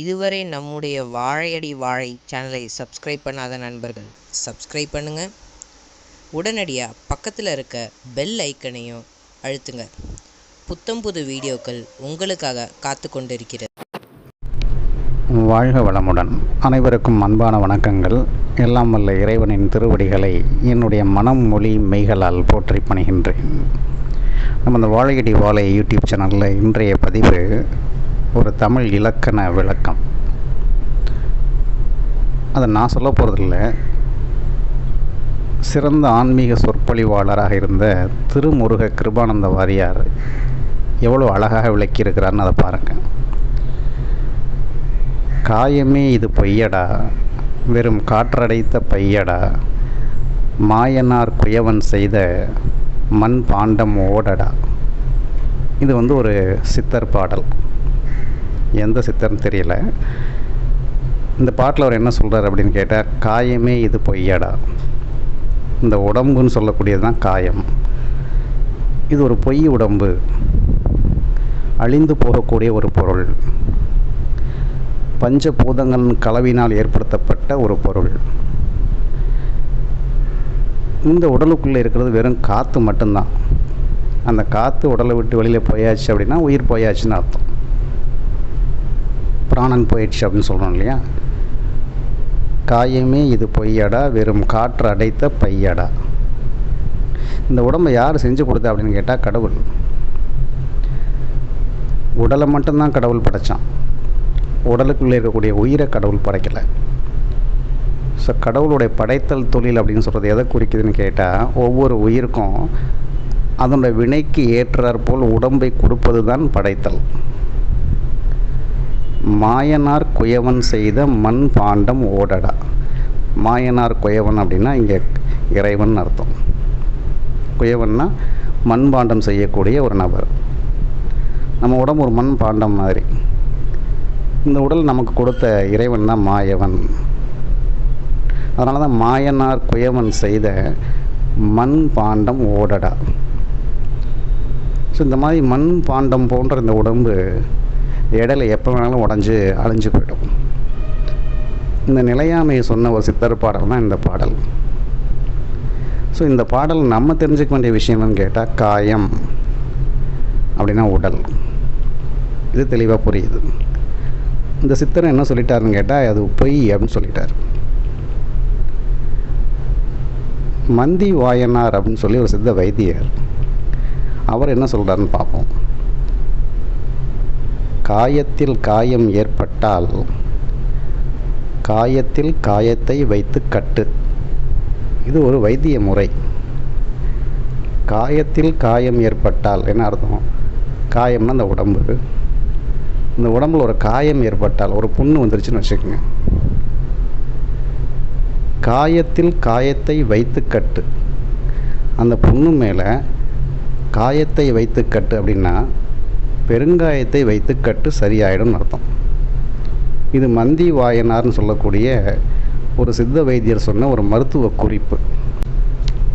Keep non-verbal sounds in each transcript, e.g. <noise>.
இதுவரை நம்முடைய வாழையடி வாழை சேனலை சப்ஸ்கிரைப் பண்ணாத நண்பர்கள் சப்ஸ்கிரைப் பண்ணுங்க. உடனடியாக பக்கத்தில் இருக்க பெல் ஐக்கனையும் அழுத்துங்க. புத்தம் புது வீடியோக்கள் உங்களுக்காக காத்து கொண்டிருக்கிறது. வாழ்க வளமுடன். அனைவருக்கும் அன்பான வணக்கங்கள். எல்லாம் வல்ல இறைவனின் திருவடிகளை என்னுடைய மனம் மொழி மெய்களால் போற்றி பணிகின்றேன். நம்ம இந்த வாழையடி வாழை யூடியூப் சேனலில் இன்றைய பதிவு ஒரு தமிழ் இலக்கண விளக்கம். அதை நான் சொல்ல போகிறதில்ல சிறந்த ஆன்மீக சொற்பொழிவாளராக இருந்த திருமுருக கிருபானந்த வாரியார் எவ்வளோ அழகாக விளக்கியிருக்கிறார்னு அதை பாருங்கள் காயமே இது பொய்யடா வெறும் காற்றடைத்த பையடா மாயனார் குயவன் செய்த மண் பாண்டம் ஓடடா. இது வந்து ஒரு சித்தர் பாடல். எந்த சித்தர்னு தெரியல. இந்த பாட்டில் அவர் என்ன சொல்கிறார் அப்படின்னு கேட்டால் காயமே இது பொய்யடா. இந்த உடம்புன்னு சொல்லக்கூடியது தான் காயம். இது ஒரு பொய் உடம்பு. அழிந்து போகக்கூடிய ஒரு பொருள். பஞ்சபூதங்கள் கலவினால் ஏற்படுத்தப்பட்ட ஒரு பொருள். இந்த உடலுக்குள்ளே இருக்கிறது வெறும் காற்று மட்டும்தான். அந்த காற்று உடலை விட்டு வெளியில் போயாச்சு அப்படின்னா உயிர் போயாச்சுன்னு அர்த்தம். பிராணன் போயிடுச்சு அப்படின்னு சொல்கிறோம் இல்லையா? காயமே இது பொய்யடா வெறும் காற்று அடைத்த பையடா. இந்த உடம்பை யார் செஞ்சு கொடுத்தா அப்படின்னு கேட்டால் கடவுள். உடலை மட்டும்தான் கடவுள் படைச்சான். உடலுக்குள்ளே இருக்கக்கூடிய உயிரை கடவுள் படைக்கலை. ஸோ கடவுளுடைய படைத்தல் தொழில் அப்படின்னு சொல்கிறது எதை குறிக்குதுன்னு கேட்டால் ஒவ்வொரு உயிருக்கும் அதனுடைய வினைக்கு ஏற்றாற்போல் உடம்பை கொடுப்பது தான் படைத்தல். மாயனார் குயவன் செய்த மண் பாண்டம் ஓடடா. மாயனார் குயவன் அப்படின்னா இங்கே இறைவன் அர்த்தம். குயவன்னா மண் பாண்டம் செய்யக்கூடிய ஒரு நபர். நம்ம உடம்பு ஒரு மண் பாண்டம் மாதிரி. இந்த உடல் நமக்கு கொடுத்த இறைவன் தான் மாயவன். அதனால தான் மாயனார் குயவன் செய்த மண் பாண்டம் ஓடடா. ஸோ இந்த மாதிரி மண் பாண்டம் போன்ற இந்த உடம்பு இடையில எப்போ வேணாலும் உடஞ்சி அழிஞ்சு போயிடும். இந்த நிலையாமையை சொன்ன ஒரு சித்தர் பாடல் தான் இந்த பாடல். ஸோ இந்த பாடல் நம்ம தெரிஞ்சுக்க வேண்டிய விஷயம் என்னன்னு கேட்டால் காயம் அப்படின்னா உடல். இது தெளிவாக புரியுது. இந்த சித்தர் என்ன சொல்லிட்டாருன்னு கேட்டால் அது பொய் அப்படின்னு சொல்லிட்டார். மந்தி வாயனார் அப்படின்னு சொல்லி ஒரு சித்த வைத்தியர் அவர் என்ன சொல்கிறாருன்னு பார்ப்போம். காயத்தில் காயம் ஏற்பட்டால் காயத்தில் காயத்தை வைத்து கட்டு. இது ஒரு வைத்திய முறை. காயத்தில் காயம் ஏற்பட்டால் என்ன அர்த்தம்? காயம்னா அந்த உடம்பு. இந்த உடம்புல ஒரு காயம் ஏற்பட்டால் ஒரு புண்ணு வந்துருச்சுன்னு வச்சுக்கோங்க. காயத்தில் காயத்தை வைத்து கட்டு. அந்த புண்ணு மேலே காயத்தை வைத்து கட்டு அப்படின்னா பெருங்காயத்தை வைத்து கட்டு சரியாயிடும்னு அர்த்தம். இது மந்தி வாயனார்னு சொல்லக்கூடிய ஒரு சித்த வைத்தியர் சொன்ன ஒரு மருத்துவ குறிப்பு.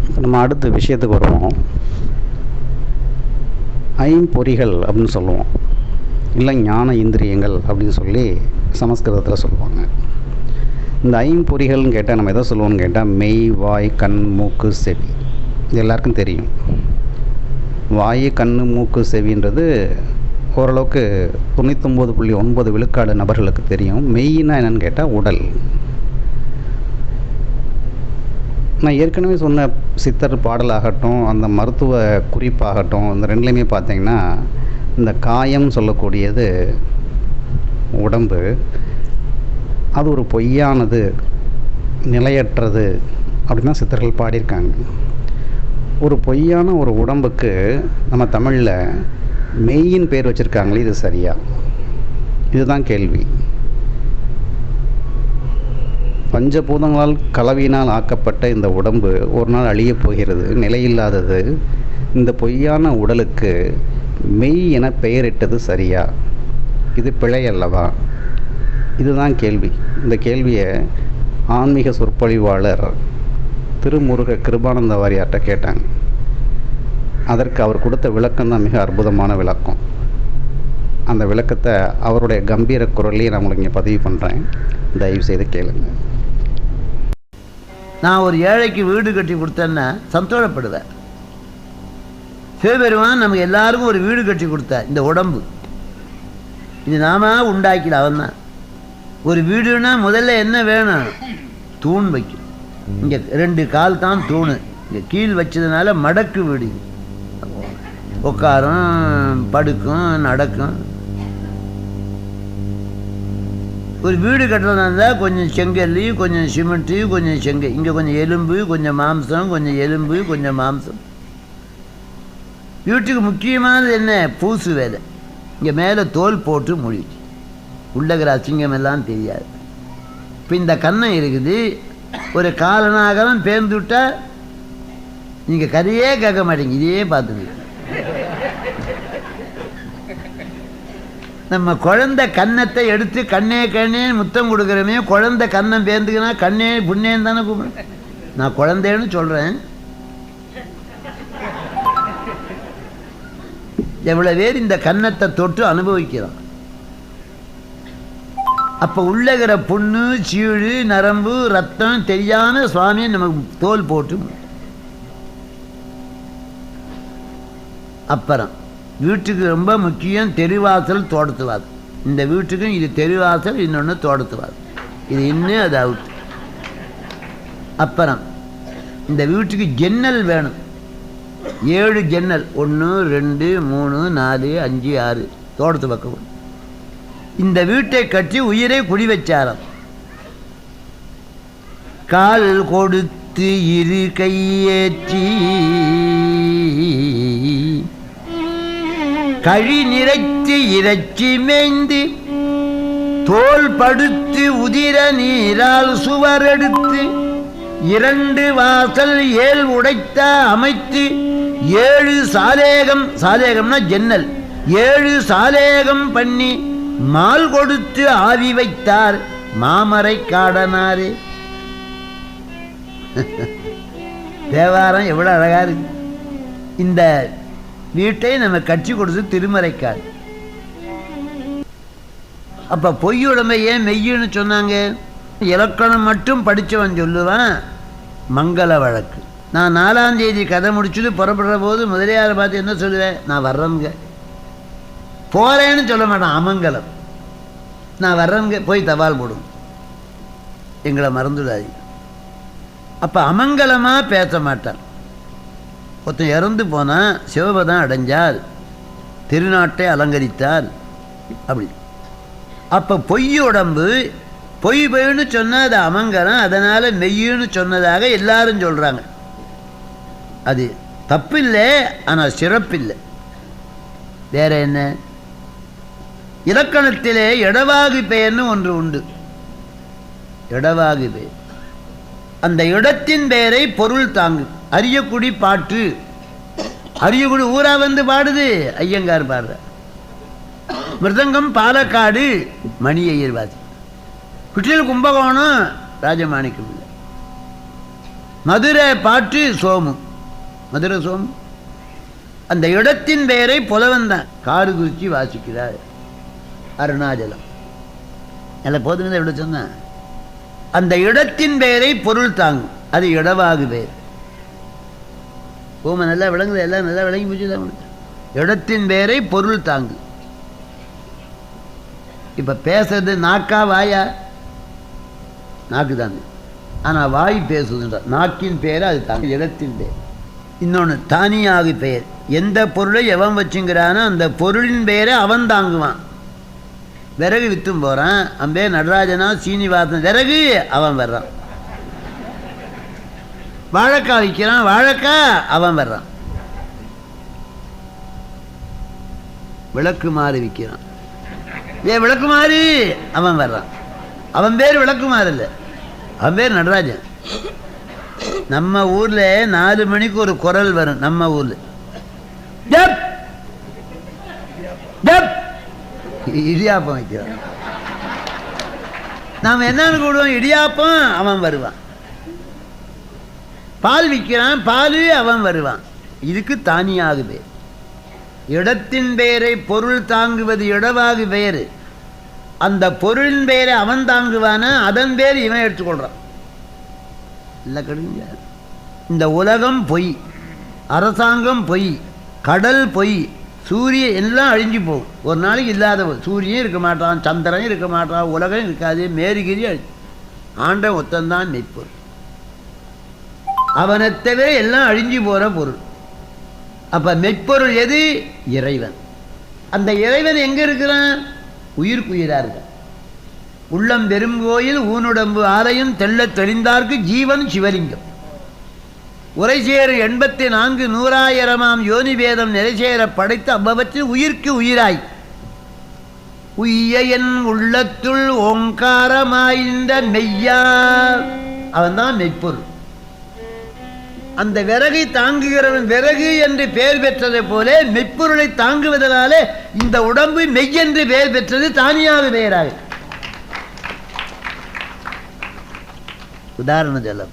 இப்போ நம்ம அடுத்த விஷயத்துக்கு வருவோம். ஐம்பொறிகள் அப்படின்னு சொல்லுவோம். இல்லை ஞான இந்திரியங்கள் அப்படின்னு சொல்லி சமஸ்கிருதத்தில் சொல்லுவாங்க. இந்த ஐம்பொறிகள்னு கேட்டால் நம்ம எதை சொல்லுவோம்னு கேட்டால் மெய் வாய் கண் மூக்கு செவி. இது எல்லாருக்கும் தெரியும். வாய் கண் மூக்கு செவின்றது ஓரளவுக்கு தொண்ணூத்தொம்பது புள்ளி ஒன்பது விழுக்காடு நபர்களுக்கு தெரியும். மெயினாக என்னென்னு கேட்டால் உடல். நான் ஏற்கனவே சொன்ன சித்தர் பாடலாகட்டும் அந்த மருத்துவ குறிப்பாகட்டும் இந்த ரெண்டுலேயுமே பார்த்தீங்கன்னா இந்த காயம் சொல்லக்கூடியது உடம்பு. அது ஒரு பொய்யானது நிலையற்றது அப்படின்னா சித்தர்கள் பாடியிருக்காங்க. ஒரு பொய்யான ஒரு உடம்புக்கு நம்ம தமிழில் மெய்யின் பேர் வச்சுருக்காங்களே இது சரியா? இதுதான் கேள்வி. பஞ்சபூதங்களால் கலவியினால் ஆக்கப்பட்ட இந்த உடம்பு ஒரு நாள் அழியப் போகிறது நிலையில்லாதது. இந்த பொய்யான உடலுக்கு மெய் என பெயரிட்டது சரியா? இது பிழை அல்லவா? இதுதான் கேள்வி. இந்த கேள்வியை ஆன்மீக சொற்பொழிவாளர் திருமுருக கிருபானந்த வாரியார்கிட்ட கேட்டாங்க. அதற்கு அவர் கொடுத்த விளக்கம் தான் மிக அற்புதமான விளக்கம். அந்த விளக்கத்தை அவருடைய கம்பீர குரலையே நான் உங்களுக்கு இங்கே பதிவு பண்ணுறேன் தயவு செய்து கேளுங்க. நான் ஒரு ஏழைக்கு வீடு கட்டி கொடுத்தேன்னா சந்தோஷப்படுவேன். சிவபெருமான் நமக்கு எல்லாருக்கும் ஒரு வீடு கட்டி கொடுத்தார் இந்த உடம்பு. இது நாம உண்டாக்கல அவன் தான் ஒரு வீடுனா முதல்ல என்ன வேணும்? தூண் வைக்கும். இங்கே ரெண்டு கால் தான் தூணு. இங்கே கீழ் வச்சதுனால மடக்கு வீடு உட்காரும் படுக்கும் நடக்கும். ஒரு வீடு கட்டுறதா இருந்தால் கொஞ்சம் செங்கல் கொஞ்சம் சிமெண்ட்டு கொஞ்சம் செங்கல் இங்கே கொஞ்சம் எலும்பு கொஞ்சம் மாம்சம் கொஞ்சம் எலும்பு கொஞ்சம் மாம்சம். வீட்டுக்கு முக்கியமானது என்ன? பூசு வேலை. இங்கே மேலே தோல் போட்டு மொழிச்சு உள்ளகிற அசிங்கம் எல்லாம் தெரியாது. இப்போ இந்த கண்ணம் இருக்குது. ஒரு காலனாகலாம் பேர்ந்து விட்டால் நீங்கள் கதையே கேட்க மாட்டீங்க. இதையே பார்த்துக்கலாம் நம்ம குழந்தை கன்னத்தை எடுத்து கண்ணே கண்ணே முத்தம் கொடுக்குறமே குழந்தை கன்னம் பேர்ந்துக்கினா கண்ணே புண்ணேன்னு தானே கூப்பிடுறேன். நான் குழந்தைன்னு சொல்கிறேன் எவ்வளோ பேர் இந்த கன்னத்தை தொட்டு அனுபவிக்கிறோம் அப்போ உள்ளகிற புண்ணு சீழு நரம்பு ரத்தம் தெரியாம சுவாமி நமக்கு தோல் போட்டு. அப்புறம் வீட்டுக்கு ரொம்ப முக்கியம் தெருவாசல் தோட்டத்து இந்த வீட்டுக்கும் இது தெருவாசல் இன்னொன்று தோட்டத்து இது இன்னும் அது அவுட் அப்புறம் இந்த வீட்டுக்கு ஜன்னல் வேணும். ஏழு ஜன்னல் ஒன்று ரெண்டு மூணு நாலு அஞ்சு ஆறு தோட்டத்து பக்கம். இந்த வீட்டை கட்டி உயிரை குடி வச்சாராம். கால் கொடுத்து இரு கையேற்றி. கழி நிறைத்து இறைச்சி மேய்ந்து தோல் படுத்து உதிர நீரால் சுவரெடுத்து இரண்டு வாசல் ஏல் உடைத்த அமைத்து ஏழு சாலேகம் சாலேகம்னா ஜன்னல் ஏழு சாலேகம் பண்ணி மால் கொடுத்து ஆவி வைத்தார் மாமரை காடனாரே. <laughs> தேவாரம் எவ்வளவு அழகா இருக்கு. இந்த வீட்டை நம்ம கட்சி கொடுத்து திருமறைக்காடு அப்ப பொய்யுடைமை ஏன் மெய்யுன்னு சொன்னாங்க? இலக்கணம் மட்டும் படிச்சவன் சொல்லுவான் மங்கள வழக்கு. நான் நாலாம் தேதி கதை முடிச்சுட்டு புறப்படுற போது முதலியாரை பார்த்து என்ன சொல்லுவேன்? நான் வர்றேங்க போறேன்னு சொல்ல மாட்டான் அமங்கலம். நான் வர்றேங்க போய் தபால் போடும். எங்களை மறந்துடாது அப்ப அமங்கலமா பேச மாட்டான். ஒருத்தன் இறந்து போனால் சிவபதம் அடைஞ்சார். திருநாட்டை அலங்கரித்தார். அப்படி. அப்போ பொய் உடம்பு பொய் பொய்ன்னு சொன்னால் அது அமங்கலம் அதனால் மெய்யுன்னு சொன்னதாக எல்லாரும் சொல்கிறாங்க அது தப்பில்லை ஆனால் சிறப்பில்லை. வேற என்ன? இலக்கணத்திலே இடவாகு பெயர்னு ஒன்று உண்டு. இடவாகு பெயர். அந்த இடத்தின் பெயரை பொருள் தாங்கும். அரியக்குடி பாட்டு. அரியக்குடி ஊரா வந்து பாடுது. ஐயங்கார் பாடுற. மிருதங்கம் பாலக்காடு மணி ஐயர் வாசி குற்றில் கும்பகோணம் ராஜமாணிக்கம் இல்லை. மதுரை பாட்டு சோமு. மதுரை சோமு. அந்த இடத்தின் பெயரை புலவன் தான். காடு குறிச்சி வாசிக்கிறார் அருணாச்சலம் எல்லாம் போதுங்க எவ்வளோ சொன்னேன். அந்த இடத்தின் பெயரை பொருள் தாங்கும். அது இடவாகு பெயர். பூமை நல்லா விளங்குது எல்லாம் நல்லா விளங்கி போச்சு தான் இடத்தின் பேரை பொருள் தாங்கு. இப்போ பேசுறது நாக்கா வாயா? நாக்கு தாங்க ஆனா வாய் பேசுதுன்ற நாக்கின் பேர் அது தாங்க இடத்தின் பேர் இன்னொன்று தானியாகு பெயர். எந்த பொருளை எவன் வச்சுங்கிறானோ அந்த பொருளின் பெயரை அவன் தாங்குவான். விறகு வித்தும் போகிறான் அம்பே நடராஜனா சீனிவாசன் விறகு அவன் வர்றான். வாழைக்காய் விற்கிறான் வாழைக்காய் அவன் வர்றான். விளக்கு மாறி விற்கிறான் ஏ விளக்குமாறு அவன் வர்றான். அவன் பேர் விளக்கு மாறல அவன் பேர் நடராஜன். நம்ம ஊர்ல நாலு மணிக்கு ஒரு குரல் வரும் நம்ம ஊர்ல. டப்! இடியாப்பம் வைக்கிறான். நாம் என்னன்னு கூடுவோம் இடியாப்பம் அவன் வருவான். பால் விற்கிறான் பால் அவன் வருவான். இதுக்கு தானியாகுது. இடத்தின் பெயரை பொருள் தாங்குவது இடவாகு வேறு. அந்த பொருளின் பெயரை அவன் தாங்குவானா? அதன் பேர் இவன் எடுத்துக்கொள்றான். இல்லை கடுங்க. இந்த உலகம் பொய். அரசாங்கம் பொய். கடல் பொய். சூரியன் எல்லாம் அழிஞ்சு போகும். ஒரு நாளைக்கு இல்லாத சூரியன் இருக்க மாட்டான் சந்திரன் இருக்க மாட்டான் உலகம் இருக்காது மேரிகிரி அழி ஆண்ட ஒத்தந்தான் மெய்ப்பொருள். அவனை தவிர எல்லாம் அழிஞ்சு போகிற பொருள். அப்போ மெய்ப்பொருள் எது? இறைவன். அந்த இறைவன் எங்கே இருக்கிறான்? உயிர்க்குயிராக இருக்கான். உள்ளம் பெருங்கோயில் ஊனுடம்பு ஆலயம் தெள்ளத் தெளிந்தார்க்கு ஜீவன் சிவலிங்கம். உரைசேறு எண்பத்தி நான்கு நூறாயிரமாம் யோனி வேதம் நிறைசேர படைத்து அவ்வவற்றில் உயிர்க்கு உயிராய். உய்ய என் உள்ளத்துள் ஓங்காரமாய்ந்த மெய்யா. அவன்தான் மெய்ப்பொருள் அந்த விறகை தாங்குகிறவன் விறகு என்று பெயர் பெற்றதை போல மெய்ப்பொருளை தாங்குவதனாலே இந்த உடம்பு மெய் என்று பெயர் பெற்றது தானியாக பெயராக. உதாரணம் சொல்ல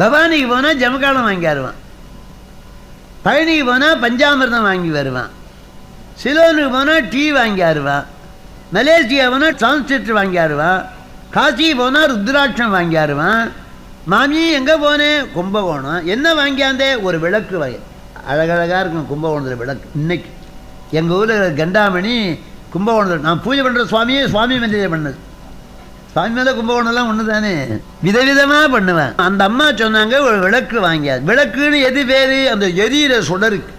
பவானிக்கு போனால் ஜமக்காலம் வாங்கி வருவான். பழனிக்கு போனால் பஞ்சாமிர்தம் வாங்கி வருவான். சிலோனுக்கு போனால் டீ வாங்கி வருவான். மலேசியா போனால் டிரான்ஸ்லேட்டர் வாங்கி வருவான். காசி போனால் ருத்ராட்சம் வாங்கி வருவான். மாமி எங்கே போனேன் கும்பகோணம். என்ன வாங்கியாந்தே? ஒரு விளக்கு வகை. அழகழகாக இருக்கும் கும்பகோணத்தில் விளக்கு இன்னைக்கு. எங்கள் ஊரில் கண்டாமணி கும்பகோணத்தில் நான் பூஜை பண்ணுற சுவாமியே சுவாமி மந்திரியை பண்ணது. சாமி மேலே கும்பகோணம்லாம் ஒன்று தானே விதவிதமாக பண்ணுவேன். அந்த அம்மா சொன்னாங்க ஒரு விளக்கு வாங்கியா விளக்குன்னு எது பேர்? அந்த எரியிற சுடருக்கு.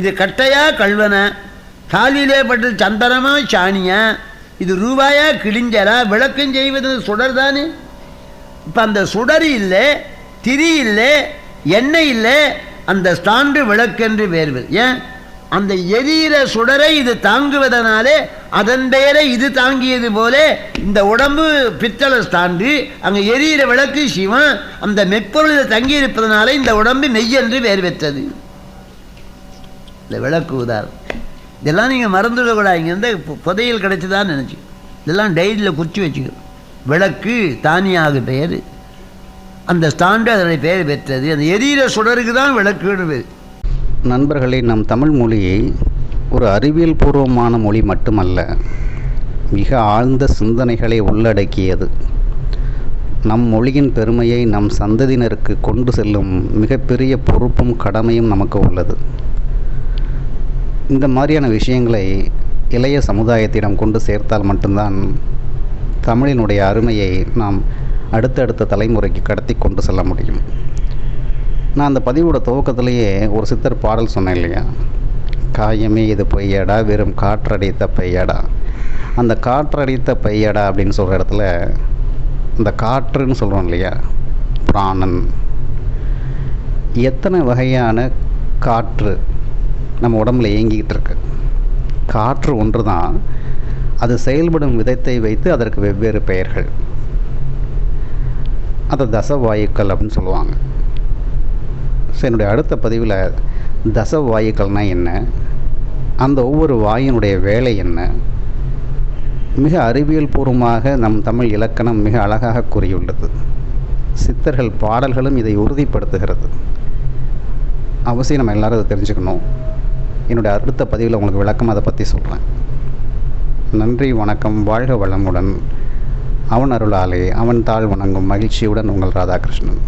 இது கட்டையா கல்வனை காலிலே பட்டு சந்தனமாக சாணியா? இது ரூபாயா கிழிஞ்சலா? விளக்கம் செய்வது சுடர் தானே? இப்போ அந்த சுடர் இல்லை திரி இல்லை எண்ணெய் இல்லை அந்த ஸ்டாண்டு விளக்கென்று பேர் ஏன்? அந்த எரியிற சுடரை இது தாங்குவதனாலே அதன் பெயரை இது தாங்கியது போல இந்த உடம்பு பித்தளை ஸ்டாண்டு அங்கே எரியிற விளக்கு சிவன் அந்த மெப்பொருளில் தங்கியிருப்பதனாலே இந்த உடம்பு மெய்யென்று பெயர் பெற்றது. இந்த விளக்கு உதாரணம். இதெல்லாம் நீங்கள் மறந்துவிடக்கூடாது இங்கேருந்து பு- புதையல் கிடைச்சதான்னு நினச்சி. இதெல்லாம் டைரியில் குறித்து வச்சுக்கணும். விளக்கு தானியாக பெயர். அந்த ஸ்டாண்டு அதனை பெயர் பெற்றது. அந்த எரியிற சுடருக்கு தான் விளக்குன்னு பேர் நண்பர்களே நம் தமிழ் மொழியை ஒரு அறிவியல் பூர்வமான மொழி மட்டுமல்ல மிக ஆழ்ந்த சிந்தனைகளை உள்ளடக்கியது. நம் மொழியின் பெருமையை நம் சந்ததியினருக்கு கொண்டு செல்லும் மிகப்பெரிய பொறுப்பும் கடமையும் நமக்கு உள்ளது. இந்த மாதிரியான விஷயங்களை இளைய சமுதாயத்திடம் கொண்டு சேர்த்தால் மட்டும்தான் தமிழினுடைய அருமையை நாம் அடுத்தடுத்த தலைமுறைக்கு கடத்தி கொண்டு செல்ல முடியும். நான் அந்த பதிவோட துவக்கத்திலேயே ஒரு சித்தர் பாடல் சொன்னேன் இல்லையா? காயமே இது பொய்யடா வெறும் காற்றடித்த பையடா அந்த காற்றடித்த பையடா அப்படின்னு சொல்கிற இடத்துல இந்த காற்றுன்னு சொல்கிறோம் இல்லையா? பிராணன். எத்தனை வகையான காற்று நம்ம உடம்புல இயங்கிக்கிட்டு இருக்கு? காற்று ஒன்று தான் அது செயல்படும் விதத்தை வைத்து அதற்கு வெவ்வேறு பெயர்கள். அதை தசவாயுக்கள் அப்படின்னு சொல்லுவாங்க. ஸோ என்னுடைய அடுத்த பதிவில் தசவாயுக்கள்னால் என்ன? அந்த ஒவ்வொரு வாயினுடைய வேலை என்ன? மிக அறிவியல் பூர்வமாக நம் தமிழ் இலக்கணம் மிக அழகாக கூறியுள்ளது. சித்தர்கள் பாடல்களும் இதை உறுதிப்படுத்துகிறது. அவசியம் நம்ம எல்லோரும் அதை தெரிஞ்சுக்கணும். என்னுடைய அடுத்த பதிவில் உங்களுக்கு விளக்கம் அதை பற்றி சொல்கிறேன் நன்றி வணக்கம் வாழ்க வளமுடன். அவன் அருளாலே அவன் தாழ் வணங்கும் மகிழ்ச்சியுடன் உங்கள் ராதாகிருஷ்ணன்.